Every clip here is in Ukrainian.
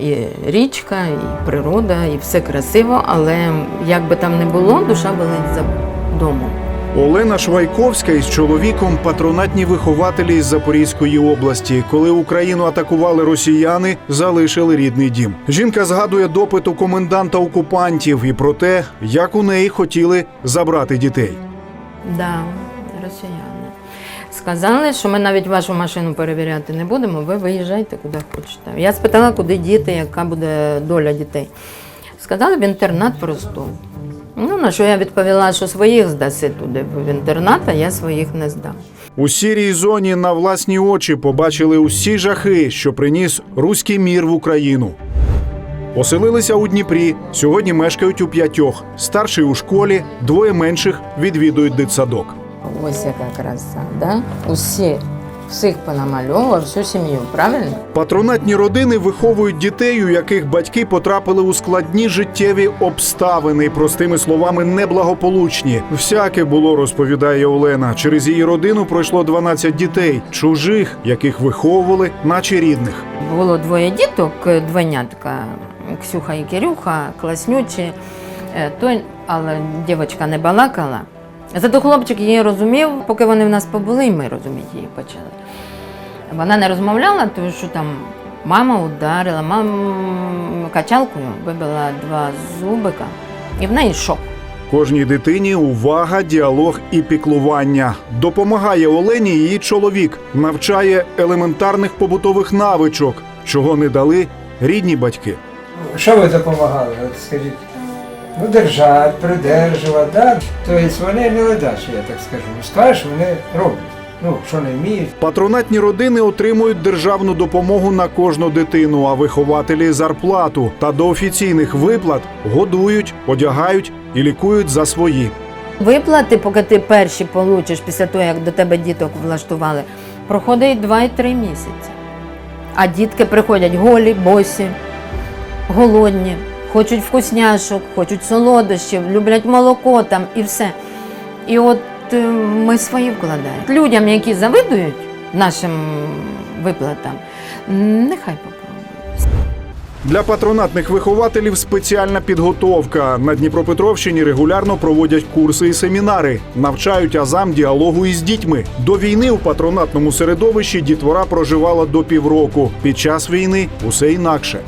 І річка, і природа, і все красиво, але як би там не було, душа болить за домом. Олена Швайковська із чоловіком патронатні вихователі із Запорізької області. Коли Україну атакували росіяни, залишили рідний дім. Жінка згадує допит у коменданта окупантів і про те, як у неї хотіли забрати дітей. Да, росіяни. Сказали, що ми навіть вашу машину перевіряти не будемо, ви виїжджайте куди хочете. Я спитала, куди діти, яка буде доля дітей. Сказали в інтернат в Ростов. Ну, на що я відповіла, що своїх здаси туди в інтернат, а я своїх не здам. У сірій зоні на власні очі побачили усі жахи, що приніс руський мір в Україну. Оселилися у Дніпрі. Сьогодні мешкають у п'ятьох. Старший у школі, двоє менших відвідують дитсадок. Ось яка краса, да? Усі, всіх понамальовував, всю сім'ю, правильно? Патронатні родини виховують дітей, у яких батьки потрапили у складні життєві обставини, простими словами, неблагополучні. Всяке було, розповідає Олена. Через її родину пройшло 12 дітей, чужих, яких виховували, наче рідних. Було двоє діток, двойнятка, Ксюха і Кирюха, класнючі. Е, Той, але дівчинка не балакала. Зато хлопчик її розумів, поки вони в нас побули, і ми розуміти її почали. Вона не розмовляла, тому що там мама ударила, мама качалкою вибила два зубика, і в неї шок. Кожній дитині увага, діалог і піклування. Допомагає Олені її чоловік, навчає елементарних побутових навичок, чого не дали рідні батьки. Що ви допомагали? Скажіть. Ну, держать, придержувати, да? Тобто вони не ледачі, я так скажу. Скажеш, вони роблять. Ну, що не вміють. Патронатні родини отримують державну допомогу на кожну дитину, а вихователі зарплату та до офіційних виплат годують, одягають і лікують за свої. Виплати, поки ти перші получиш після того, як до тебе діток влаштували, проходить 2-3 місяці. А дітки приходять голі, босі, голодні, хочуть вкусняшок, хочуть солодощів, люблять молоко там і все. І от е, ми свої вкладаємо. Людям, які завидують нашим виплатам, нехай попробують. Для патронатних вихователів спеціальна підготовка. На Дніпропетровщині регулярно проводять курси і семінари, навчають азам діалогу із дітьми. До війни у патронатному середовищі дітвора проживала до півроку. Під час війни усе інакше.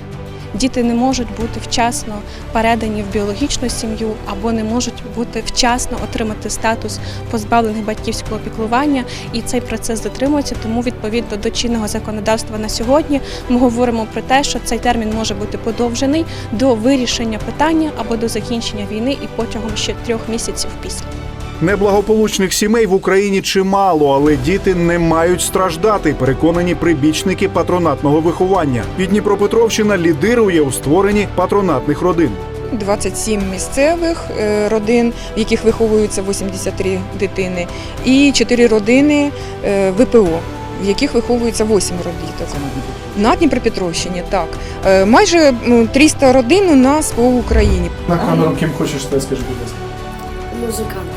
Діти не можуть бути вчасно передані в біологічну сім'ю або не можуть бути вчасно отримати статус позбавлених батьківського піклування, і цей процес затримується. Тому відповідно до чинного законодавства на сьогодні ми говоримо про те, що цей термін може бути подовжений до вирішення питання або до закінчення війни і протягом ще трьох місяців після. Неблагополучних сімей в Україні чимало, але діти не мають страждати. Переконані прибічники патронатного виховання. І Дніпропетровщина лідирує у створенні патронатних родин. 27 місцевих е, родин, в яких виховуються 83 дитини, і 4 родини е, ВПО, в яких виховується 8 діток. На Дніпропетровщині, так. Е, Майже 300 родин у нас по Україні. На камеру ким хочеш, то скажи, будь ласка. Музикантом.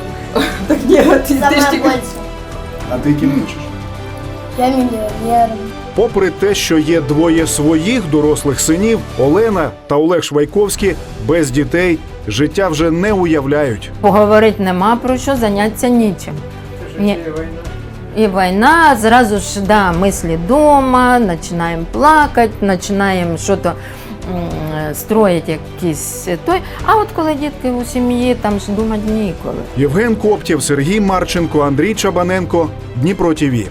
Так ні, ти, Самообольцем. А ти ким хочеш? Я мільйонером. Попри те, що є двоє своїх дорослих синів, Олена та Олег Швайковські без дітей життя вже не уявляють. Поговорити нема про що, заняття нічим. Ні. І війна, зразу ж да, мислі дома, починаємо плакати, починаємо щось строїти якийсь той. А от коли дітки у сім'ї, там ж думати ніколи. Євген Коптєв, Сергій Марченко, Андрій Чабаненко, Дніпро ТІВІ.